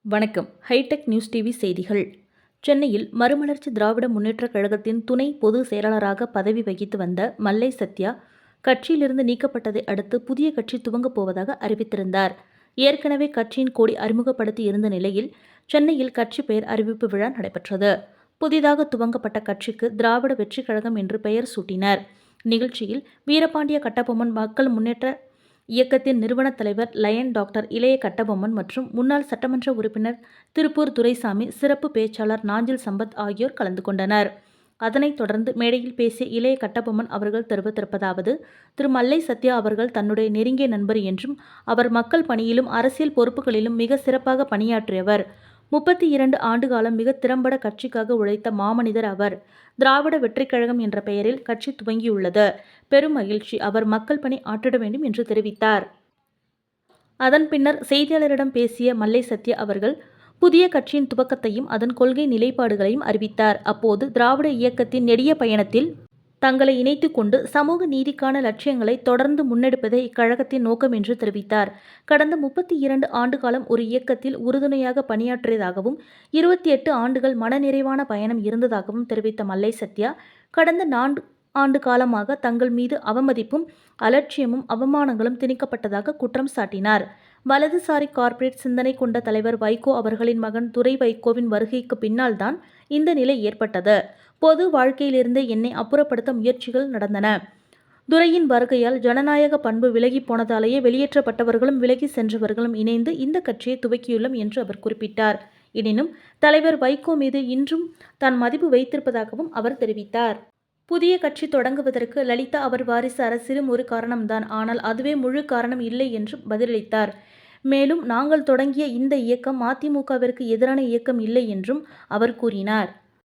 வணக்கம். Hitech news TV செய்திகள். சென்னையில் மறுமலர்ச்சி திராவிட முன்னேற்றக் கழகத்தின் துணை பொது செயலாளராக பதவி வகித்து வந்த மல்லை சத்யா கட்சியிலிருந்து நீக்கப்பட்டதை அடுத்து புதிய கட்சி துவங்கப் போவதாக அறிவித்திருந்தார். ஏற்கனவே கட்சியின் கொடி அறிமுகப்படுத்தி இருந்த நிலையில் சென்னையில் கட்சி பெயர் அறிவிப்பு விழா நடைபெற்றது. புதிதாக துவங்கப்பட்ட கட்சிக்கு திராவிட வெற்றிக் கழகம் என்று பெயர் சூட்டினர். நிகழ்ச்சியில் வீரபாண்டிய கட்டபொம்மன் மக்கள் முன்னேற்ற இயக்கத்தின் நிறுவனத் தலைவர் லயன் டாக்டர் இளைய கட்டபொம்மன் மற்றும் முன்னாள் சட்டமன்ற உறுப்பினர் திருப்பூர் துரைசாமி சிறப்பு பேச்சாளர் நாஞ்சில் சம்பத் ஆகியோர் கலந்து கொண்டனர். அதனைத் தொடர்ந்து மேடையில் பேசிய இளைய கட்டபொம்மன் அவர்கள் தெரிவித்திருப்பதாவது திரு. மல்லை சத்யா அவர்கள் தன்னுடைய நெருங்கிய நண்பர் என்றும் அவர் மக்கள் பணியிலும் அரசியல் பொறுப்புகளிலும் மிக சிறப்பாக பணியாற்றியவர். முப்பத்தி இரண்டு ஆண்டுகாலம் மிக திறம்பட கட்சிக்காக உழைத்த மாமனிதர் அவர். திராவிட வெற்றிக்கழகம் என்ற பெயரில் கட்சி துவங்கியுள்ளது. பெரும் மகிழ்ச்சி. அவர் மக்கள் பணி ஆற்றிட வேண்டும் என்று தெரிவித்தார். அதன் பின்னர் செய்தியாளரிடம் பேசிய மல்லை சத்யா அவர்கள் புதிய கட்சியின் துவக்கத்தையும் அதன் கொள்கை நிலைப்பாடுகளையும் அறிவித்தார். அப்போது திராவிட இயக்கத்தின் நெடிய பயணத்தில் தங்களை இணைத்து கொண்டு சமூக நீதிக்கான லட்சியங்களை தொடர்ந்து முன்னெடுப்பதே இக்கழகத்தின் நோக்கம் என்று தெரிவித்தார். கடந்த முப்பத்தி இரண்டு ஆண்டு காலம் ஒரு இயக்கத்தில் உறுதுணையாக பணியாற்றியதாகவும் இருபத்தி எட்டு ஆண்டுகள் மனநிறைவான பயணம் இருந்ததாகவும் தெரிவித்த மல்லை சத்யா கடந்த நான்கு ஆண்டு காலமாக தங்கள் மீது அவமதிப்பும் அலட்சியமும் அவமானங்களும் திணிக்கப்பட்டதாக குற்றம் சாட்டினார். வலதுசாரி கார்ப்பரேட் சிந்தனை கொண்ட தலைவர் வைகோ அவர்களின் மகன் துரை வைகோவின் வருகைக்கு பின்னால்தான் இந்த நிலை ஏற்பட்டது. பொது வாழ்க்கையிலிருந்து என்னை அப்புறப்படுத்த முயற்சிகள் நடந்தன. துரையின் வருகையால் ஜனநாயக பண்பு விலகி போனதாலேயே வெளியேற்றப்பட்டவர்களும் விலகி சென்றவர்களும் இணைந்து இந்த கட்சியை துவக்கியுள்ளோம் என்று அவர் குறிப்பிட்டார். எனினும் தலைவர் வைகோ மீது இன்றும் தான் மதிப்பு வைத்திருப்பதாகவும் அவர் தெரிவித்தார். புதிய கட்சி தொடங்குவதற்கு லலிதா அவர் வாரிசு அரசிலும் ஒரு காரணம்தான். ஆனால் அதுவே முழு காரணம் இல்லை என்று பதிலளித்தார். மேலும் நாங்கள் தொடங்கிய இந்த இயக்கம் அதிமுகவிற்கு எதிரான இயக்கம் இல்லை என்றும் அவர் கூறினார்.